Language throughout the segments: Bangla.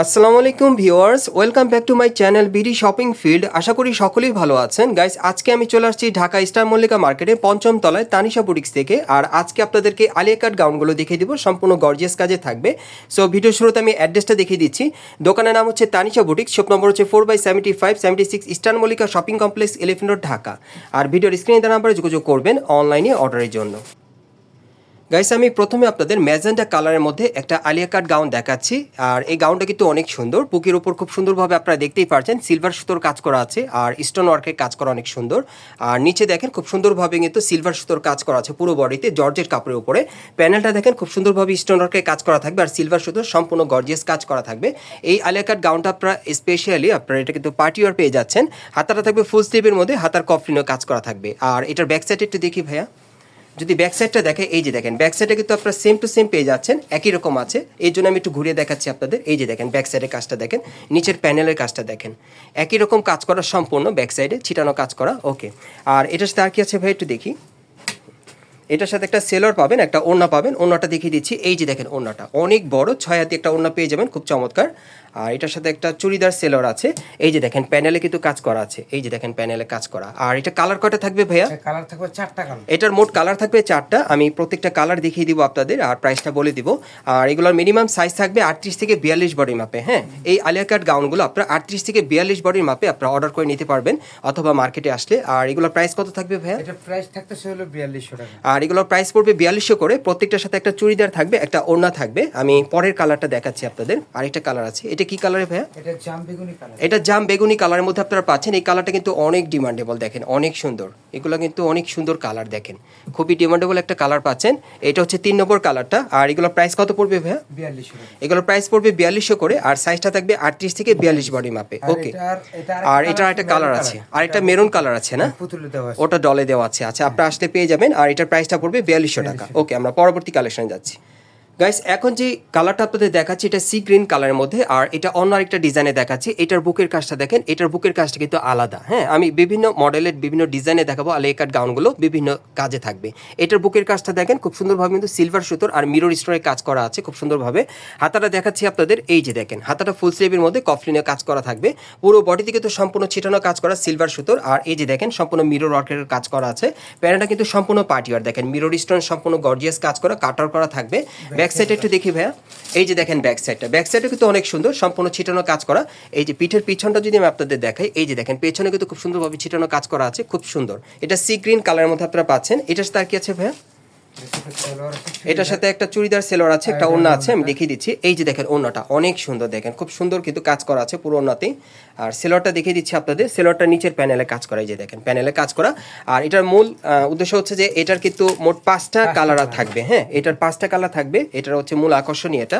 আসসালামু আলাইকুম viewers, welcome back to my channel BD shopping field. আশা করি সকলেই ভালো আছেন। গাইস, আজকে আমি চলে আসছি ঢাকা স্টার মল্লিকা মার্কেটের পঞ্চম তলায় তানিশা বুটিক্স থেকে। আর আজকে আপনাদেরকে আলিয়া কাট গাউনগুলো দেখিয়ে দিব, সম্পূর্ণ গর্জিয়াস কাজে থাকবে। সো ভিডিও শুরুতে আমি অ্যাড্রেসটা দেখিয়ে দিচ্ছি। দোকানের নাম হচ্ছে তানিশা বুটিক্স শপ নম্বর হচ্ছে four by seventy five seventy six eastern Mallika shopping complex elephant road Dhaka. আর ভিডিওর স্ক্রিনে দেওয়া নাম্বারে যোগাযোগ করবেন অনলাইনে অর্ডারের জন্য। গাইস আমি প্রথমে আপনাদের ম্যাজেন্টা কালারের মধ্যে একটা আলিয়া কাট গাউন দেখাচ্ছি। আর এই গাউনটা কিন্তু অনেক সুন্দর। বুকের উপর খুব সুন্দরভাবে আপনারা দেখতেই পারছেন, সিলভার সুতোর কাজ করা আছে আর স্টোন ওয়ার্কের কাজ করা অনেক সুন্দর। আর নিচে দেখেন খুব সুন্দরভাবে কিন্তু সিলভার সুতোর কাজ করা আছে পুরো বডিতে জর্জের কাপড়ের উপরে। প্যানেলটা দেখেন খুব সুন্দরভাবে স্টোন ওয়ার্কের কাজ করা থাকবে আর সিলভার সুতোর সম্পূর্ণ গর্জিয়াস কাজ করা থাকবে। এই আলিয়া কাট গাউনটা আপনারা স্পেশালি আপনারা এটা কিন্তু পার্টি ওয়ার পেয়ে যাচ্ছেন। হাতাটা থাকবে ফুল স্লিভের মধ্যে, হাতার কফলিনও কাজ করা থাকবে। আর এটার ব্যাক সাইড একটু দেখি ভাইয়া। যদি ব্যাক সাইডটা দেখে, এই যে দেখেন ব্যাক সাইডে কিন্তু আপনারা সেম টু সেম পেয়ে যাচ্ছেন একই রকম আছে। এই জন্য আমি একটু ঘুরিয়ে দেখাচ্ছি আপনাদের। এই যে দেখেন ব্যাক সাইডের কাজটা দেখেন, নিচের প্যানেলের কাজটা দেখেন। একই রকম কাজ করা সম্পূর্ণ ব্যাক সাইডে ছিটানো কাজ করা ওকে আর এটার সাথে আর কি আছে ভাই, একটু দেখি। এটার সাথে একটা সেলর পাবেন একটা ওড়না পাবেন। ওড়নাটা দেখিয়ে দিচ্ছি। এই যে দেখেন ওড়নাটা। অনেক বড় ছয় হাতি একটা ওড়না পেয়ে যাবেন খুব চমৎকার। আর এটার সাথে একটা চুড়িদার সেলর আছে। এই যে দেখেন প্যানেলে কিন্তু কাজ করা আছে। এই যে দেখেন প্যানেলে কাজ করা। আর এটা কালার কয়টা থাকবে ভাইয়া? কালার থাকবে চারটা কালার। এটার মোট কালার থাকবে চারটা। আমি প্রত্যেকটা কালার দেখিয়ে দিব আপনাদের আর প্রাইসটা বলে দিব। আর এগুলোর মিনিমাম সাইজ থাকবে আটত্রিশ থেকে বিয়াল্লিশ বডি মাপে হ্যাঁ? এই আলিয়া কাট গাউনগুলো আপনারা আটত্রিশ থেকে বিয়াল্লিশ বডির মাপে আপনারা অর্ডার করে নিতে পারবেন অথবা মার্কেটে আসলে। আর এগুলোর প্রাইস কত থাকবে ভাইয়া? এটা প্রাইস থাকতেছে হলো বিয়াল্লিশশো টাকা। আর এগুলোর প্রাইস পড়বে বিয়াল্লিশশো করে প্রত্যেকটার সাথে একটা চুড়িদার থাকবে একটা ওড়না থাকবে। আমি পরের কালারটা দেখাচ্ছি আপনাদের। আরেকটা কালার আছে। এটা কি কালারে ভাইয়া? এটা জাম বেগুনি কালার এটা জাম বেগুনি কালারের মধ্যে আপনারা পাচ্ছেন। এই কালারটা কিন্তু অনেক ডিমান্ডেবল দেখেন অনেক সুন্দর। এগুলো কিন্তু অনেক সুন্দর কালার দেখেন। খুবই ডিমান্ডেবল একটা কালার পাচ্ছেন। এটা হচ্ছে তিন নম্বর কালারটা আর এগুলোর প্রাইস কত পড়বে ভাইয়া? বিয়াল্লিশশো এগুলোর প্রাইস পড়বে বিয়াল্লিশশো করে আর সাইজটা থাকবে আটত্রিশ থেকে বিয়াল্লিশ বডি মাপে ওকে এটার- আর আরেকটা এটা একটা কালার আছে। আর একটা মেরুন কালার আছে না? ওটা ডলে দেওয়া আছে। আচ্ছা আপনারা আসলে পেয়ে যাবেন। আর এটার প্রাইসটা পড়বে বিয়াল্লিশশো টাকা। ওকে আমরা পরবর্তী কালেকশনে যাচ্ছি। গাইস এখন যে কালারটা আপনাদের দেখাচ্ছি এটা সি গ্রিন কালারের মধ্যে আর এটা অন্য আরেকটা ডিজাইনে দেখাচ্ছি। এটার বুকের কাজটা দেখেন এটার বুকের কাজটা কিন্তু আলাদা। হ্যাঁ আমি বিভিন্ন মডেলের বিভিন্ন ডিজাইনে দেখাবো আলিয়া কাট গাউনগুলো বিভিন্ন কাজে থাকবে। এটার বুকের কাজটা দেখেন খুব সুন্দরভাবে কিন্তু সিলভার সুতোর আর মিরর স্টোরের কাজ করা আছে খুব সুন্দরভাবে। হাতাটা দেখাচ্ছি আপনাদের এই যে দেখেন হাতাটা ফুল স্লিভের মধ্যে কফলিনের কাজ করা থাকবে। পুরো বডি থেকে তো সম্পূর্ণ ছিটানো কাজ করা সিলভার সুতোর আর এই যে দেখেন সম্পূর্ণ মিরর ওয়ার্কের কাজ করা আছে। প্যান্টটা কিন্তু সম্পূর্ণ পার্টি ওয়ার দেখেন মিরর স্টোন সম্পূর্ণ গর্জিয়াস কাজ করা কাটার করা থাকবে। ব্যাক সাইডে একটু দেখি ভাইয়া। এই যে দেখেন ব্যাক সাইডটা ব্যাক কিন্তু অনেক সুন্দর, সম্পূর্ণ ছিটানো কাজ করা। এই যে পিঠের পিছনটা যদি আমি আপনাদের দেখাই, এই যে দেখেন, পেছনে কিন্তু খুব সুন্দরভাবে ছিটানো কাজ করা আছে, খুব সুন্দর। এটা সি গ্রিন কালারের মধ্যে আপনারা পাচ্ছেন। এটা আর কি আছে ভাইয়া? এটার সাথে একটা চুড়িদার সেলোর আছে একটা ওড়না আছে আমি দেখিয়ে দিচ্ছি। এই যে দেখেন ওড়নাটা অনেক সুন্দর দেখেন খুব সুন্দর কিন্তু কাজ করা আছে পুরো ওড়নাতেই। আর সেলোরটা দেখিয়ে দিচ্ছি আপনাদের সেলোরটা নিচের প্যানেলে কাজ করা এই যে দেখেন প্যানেলে কাজ করা। আর এটার মূল উদ্দেশ্য হচ্ছে যে এটার কিন্তু মোট পাঁচটা কালার থাকবে হ্যাঁ এটার পাঁচটা কালার থাকবে এটার হচ্ছে মূল আকর্ষণীয় এটা।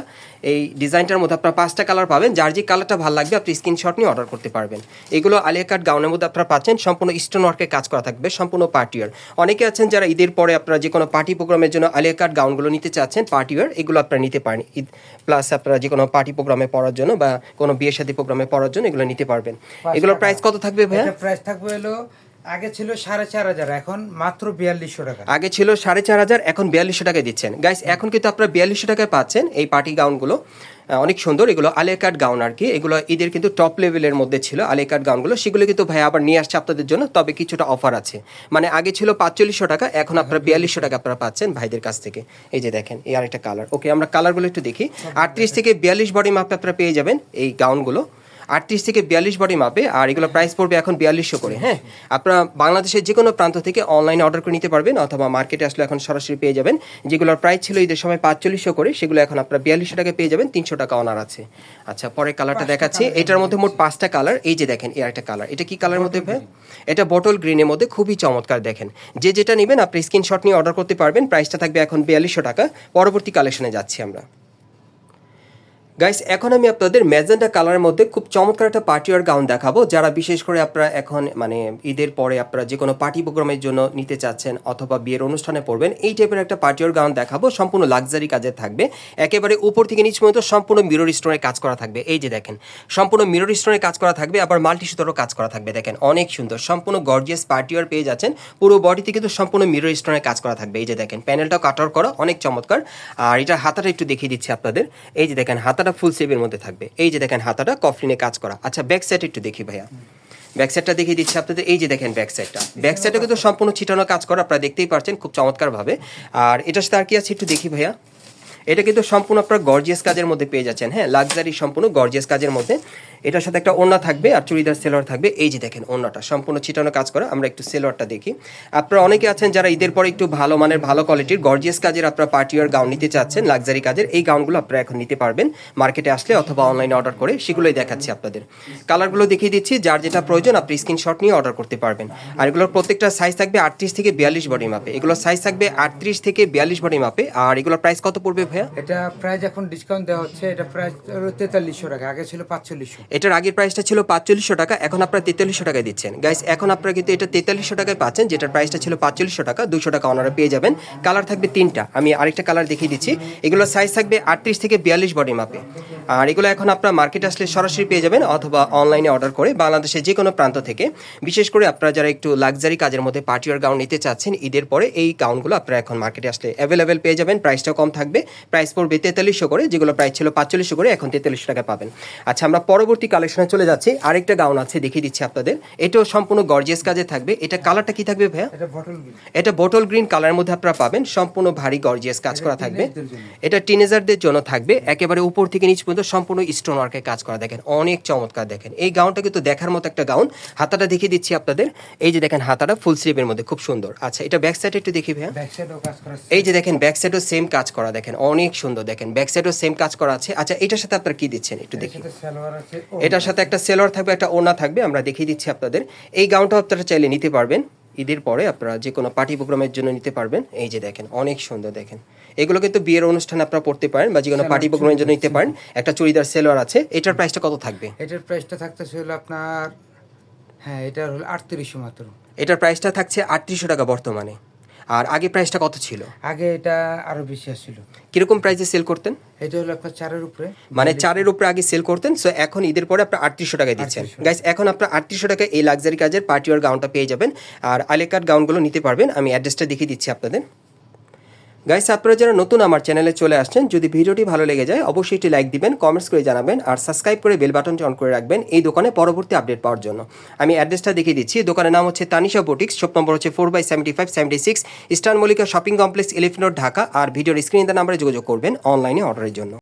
এই ডিজাইনটার মধ্যে আপনারা পাঁচটা কালার পাবেন যার যে কালারটা ভালো লাগবে আপনি স্ক্রিনশট নিয়ে অর্ডার করতে পারবেন। এগুলো আলিয়া কাট গাউনের মধ্যে আপনারা পাচ্ছেন সম্পূর্ণ স্টোন ওয়ার্কের কাজ করা থাকবে সম্পূর্ণ পার্টিয়ার অনেকে আছেন যারা ঈদের পরে আপনারা যে কোনো পার্টি প্রোগ্রামের জন্য আলিয়া কাট গাউনগুলো নিতে চাচ্ছেন পার্টি ওয়ার এগুলো আপনারা নিতে পারেন। ঈদ প্লাস আপনারা যে কোনো পার্টি প্রোগ্রামে পড়ার জন্য বা কোনো বিয়ে শাদী প্রোগ্রামে পড়ার জন্য এগুলো নিতে পারবেন। এগুলোর প্রাইস কত থাকবে ভাইয়া? প্রাইস থাকবে হলো আগে ছিল সাড়ে চার হাজার এখন মাত্র বিয়াল্লিশশো টাকা। আগে ছিল সাড়ে চার হাজার এখন বিয়াল্লিশশো টাকায় দিচ্ছেন। গাইস এখন কিন্তু আপনারা বিয়াল্লিশশো টাকায় পাচ্ছেন এই পার্টি গাউনগুলো অনেক সুন্দর এগুলো আলিয়াকাট গাউন আর কি। এগুলো ঈদের কিন্তু টপ লেভেলের মধ্যে ছিল আলিয়াকাট গাউনগুলো। সেগুলো কিন্তু ভাই আবার নিয়ে আসছে আপনাদের জন্য তবে কিছুটা অফার আছে। মানে আগে ছিল পাঁচচল্লিশশো টাকা এখন আপনারা বিয়াল্লিশশো টাকা আপনারা পাচ্ছেন ভাইদের কাছ থেকে। এই যে দেখেন এই আরেকটা কালার ওকে আমরা কালারগুলো একটু দেখি। আটত্রিশ থেকে বিয়াল্লিশ বডি মাপে আপনারা পেয়ে যাবেন এই গাউনগুলো আটত্রিশ থেকে বিয়াল্লিশ বডি মাপে আর এগুলো প্রাইস পড়বে এখন বিয়াল্লিশশো করে হ্যাঁ? আপনারা বাংলাদেশের যে কোনো প্রান্ত থেকে অনলাইনে অর্ডার করে নিতে পারবেন অথবা মার্কেটে আসলে এখন সরাসরি পেয়ে যাবেন। যেগুলোর প্রাইস ছিল ঈদের সময় পাঁচচল্লিশশো করে সেগুলো এখন আপনারা বিয়াল্লিশশো টাকা পেয়ে যাবেন তিনশো টাকা অনার আছে। আচ্ছা পরের কালারটা দেখাচ্ছি। এটার মধ্যে মোট পাঁচটা কালার এই যে দেখেন এই একটা কালার এটা কি কালারের মধ্যে ভাই? এটা বটল গ্রিনের মধ্যে খুবই চমৎকার দেখেন। যে যেটা নেবেন আপনি স্ক্রিনশট নিয়ে অর্ডার করতে পারবেন প্রাইসটা থাকবে এখন বিয়াল্লিশশো টাকা। পরবর্তী কালেকশনে যাচ্ছি আমরা। গাইস এখন আমি আপনাদের ম্যাজেন্টা কালারের মধ্যে খুব চমৎকার একটা পার্টি আর গাউন দেখাবো, যারা বিশেষ করে আপনারা এখন মানে ঈদের পরে আপনারা যে কোনো পার্টি প্রোগ্রামের জন্য নিতে চাচ্ছেন অথবা বিয়ের অনুষ্ঠানে পড়বেন, এই টাইপের একটা পার্টি আর গাউন দেখাবো, সম্পূর্ণ লাক্সারি কাজে থাকবে। একেবারে উপর থেকে নিচ পর্যন্ত সম্পূর্ণ মিরর স্টোনের কাজ করা থাকবে। এই যে দেখেন, সম্পূর্ণ মিরর স্টোনের কাজ করা থাকবে, আবার মাল্টি সুতোরও কাজ করা থাকবে। দেখেন, অনেক সুন্দর, সম্পূর্ণ গর্জিয়াস পার্টি আর পেয়ে যাচ্ছেন, পুরো বডিতে কিন্তু সম্পূর্ণ মিরর স্টোনের কাজ করা থাকবে। এই যে দেখেন প্যানেলটাও কাটার করা, অনেক চমৎকার। আর এটা হাতাটা একটু দেখিয়ে দিচ্ছি আপনাদের। এই যে দেখেন, হাতা হাতাটা ফুল সেভের মধ্যে থাকবে। এই যে দেখেন হাতাটা কফলিনে কাজ করা। আচ্ছা ব্যাক সাইড একটু দেখি ভাইয়া। ব্যাক সাইডটা দেখিয়ে দিচ্ছি আপনাদের। এই যে দেখেন ব্যাক সাইডটা ব্যাক সাইডটা কিন্তু সম্পূর্ণ ছিটানো কাজ করা, আপনারা দেখতেই পারছেন খুব চমৎকারভাবে। আর এটার সাথে আর কি আছে একটু দেখি ভাইয়া। এটা কিন্তু সম্পূর্ণ আপনার গর্জিয়াস কাজের মধ্যে পেয়ে যাচ্ছেন। হ্যাঁ লাক্সারি সম্পূর্ণ গর্জিয়াস কাজের মধ্যে। এটার সাথে একটা ওড়না থাকবে আর চুড়িদার সেলোয়ার থাকবে। এই যে দেখেন ওড়নাটা, সম্পূর্ণ ছিটানো কাজ করা। আমরা একটু সেলোয়ারটা দেখি। আপনারা অনেকে আছেন যারা ঈদের পরে একটু ভালো মানের, ভালো কোয়ালিটির গর্জিয়াস কাজের আপনারা পার্টি ওয়ার গাউন নিতে চাচ্ছেন লাক্সারি কাজের, এই গাউনগুলো আপনারা এখন নিতে পারবেন মার্কেটে আসলে অথবা অনলাইনে অর্ডার করে। সেগুলোই দেখাচ্ছি আপনাদের। কালারগুলো দেখিয়ে দিচ্ছি, যার যেটা প্রয়োজন আপনি স্ক্রিনশট নিয়ে অর্ডার করতে পারবেন। আর এগুলোর প্রত্যেকটা সাইজ থাকবে আটত্রিশ থেকে বিয়াল্লিশ বডি মাপে এগুলোর সাইজ থাকবে আটত্রিশ থেকে বিয়াল্লিশ বডি মাপে আর এগুলোর প্রাইস কত পড়বে ভাইয়া? এটা প্রাইস এখন ডিসকাউন্ট দেওয়া হচ্ছে এটা প্রাইস তেতাল্লিশশো টাকা আগে ছিল পাঁচচল্লিশশো। এটার আগের প্রাইসটা ছিল পাঁচচল্লিশশো টাকা এখন আপনারা তেতাল্লিশশো টাকায় দিচ্ছেন। গাইস এখন আপনারা কিন্তু এটা তেতাল্লিশশো টাকায় পাচ্ছেন যেটার প্রাইসটা ছিল পাঁচচল্লিশশো টাকা দুশো টাকা ওনারা পেয়ে যাবেন। কালার থাকবে তিনটা আমি আরেকটা কালার দেখিয়ে দিচ্ছি। এগুলোর সাইজ থাকবে আটত্রিশ থেকে বিয়াল্লিশ বডি মাপে আর এগুলো এখন আপনারা মার্কেটে আসলে সরাসরি পেয়ে যাবেন অথবা অনলাইনে অর্ডার করে বাংলাদেশের যে কোনো প্রান্ত থেকে। বিশেষ করে আপনারা যারা একটু লাক্সারি কাজের মধ্যে পার্টিওয়ার গাউন নিতে চাচ্ছেন ঈদের পরে এই গাউনগুলো আপনারা এখন মার্কেটে আসলে অ্যাভেলেবেল পেয়ে যাবেন প্রাইসটাও কম থাকবে। প্রাইস পড়বে তেতাল্লিশশো করে যেগুলো প্রাইস ছিল পাঁচচল্লিশশো করে এখন তেতাল্লিশশো টাকা পাবেন। আচ্ছা আমরা পরবর্তী কালেকশনে চলে যাচ্ছি। আরেকটা গাউন আছে দেখিয়ে দিচ্ছি আপনাদের। এটাও সম্পূর্ণ গর্জিয়াস কাজে থাকবে। এটা কালারটা কি থাকবে ভাইয়া? এটা বটল গ্রিন কালারের মধ্যে আপনারা পাবেন। সম্পূর্ণ ভারী গর্জিয়াস কাজ করা থাকবে। এটা টিনেজারদের জন্য থাকবে। একেবারে উপর থেকে নিচ পর্যন্ত সম্পূর্ণ স্টোন ওয়ার্কের কাজ করা দেখেন। অনেক চমৎকার দেখেন। এই গাউনটা কিন্তু দেখার মতো একটা গাউন। হাতাটা দেখিয়ে দিচ্ছি আপনাদের। এই যে দেখেন হাতাটা ফুল স্লিভের মধ্যে খুব সুন্দর। আচ্ছা এটা ব্যাক সাইড একটু দেখি ভাইয়া। এই যে দেখেন ব্যাক সাইডও সেম কাজ করা দেখেন। অনেক সুন্দর দেখেন ব্যাক সাইডও সেম কাজ করা আছে। আচ্ছা এটার সাথে আপনারা কি দিচ্ছেন? একটু দেখি। এটার সাথে একটা সেলোয়ার থাকবে একটা ওড়না থাকবে আমরা দেখিয়ে দিচ্ছি আপনাদের। এই গাউনটাও আপনারা চাইলে নিতে পারবেন। ঈদের পরে আপনারা যে কোনো পার্টি প্রোগ্রামের জন্য নিতে পারবেন। এই যে দেখেন অনেক সুন্দর দেখেন। এগুলো কিন্তু বিয়ের অনুষ্ঠানে আপনারা পড়তে পারেন বা যে কোনো পার্টি প্রোগ্রামের জন্য নিতে পারেন। একটা চুড়িদার সেলোয়ার আছে এটার প্রাইসটা কত থাকবে? এটার প্রাইসটা থাকতেছে হলো আপনার হ্যাঁ এটার হলো আটত্রিশশো মাত্র। এটার প্রাইসটা থাকছে আটত্রিশশো টাকা বর্তমানে। আর আগে প্রাইসটা কত ছিল? আগে এটা আরও বেশি আসছিল। কীরকম প্রাইসে সেল করতেন? এটা হলো আপনার চারের উপরে। মানে চারের উপরে আগে সেল করতেন সো এখন ঈদের পরে আপনার আটত্রিশশো টাকায় দিচ্ছেন। গাইস এখন আপনার আটত্রিশশো টাকায় এই লাক্সারি কাজের পার্টি ওয়ার গাউনটা পেয়ে যাবেন। আর আলেকার গাউনগুলো নিতে পারবেন। আমি অ্যাড্রেসটা দেখিয়ে দিচ্ছি আপনাদের। গাইস আপনারা যারা নতুন আমার চ্যানেলে চলে আসছেন, যদি ভিডিওটি ভালো লেগে যায়, অবশ্যই একটি লাইক দিবেন কমেন্টস করে জানাবেন, আর সাবস্ক্রাইব করে বেল বাটনটি অন করে রাখবেন এই দোকানে পরবর্তী আপডেট পাওয়ার জন্য। আমি অ্যাড্রেসটা দেখিয়ে দিচ্ছি। দোকানের নাম হচ্ছে তানিশা বুটিক্স শপ নম্বর হচ্ছে four by seventy five seventy six eastern Mallika shopping complex এলিফিনোর Dhaka, আর ভিডিওর স্ক্রিনে নাম্বারে যোগাযোগ করবেন অনলাইনে অর্ডারের জন্য।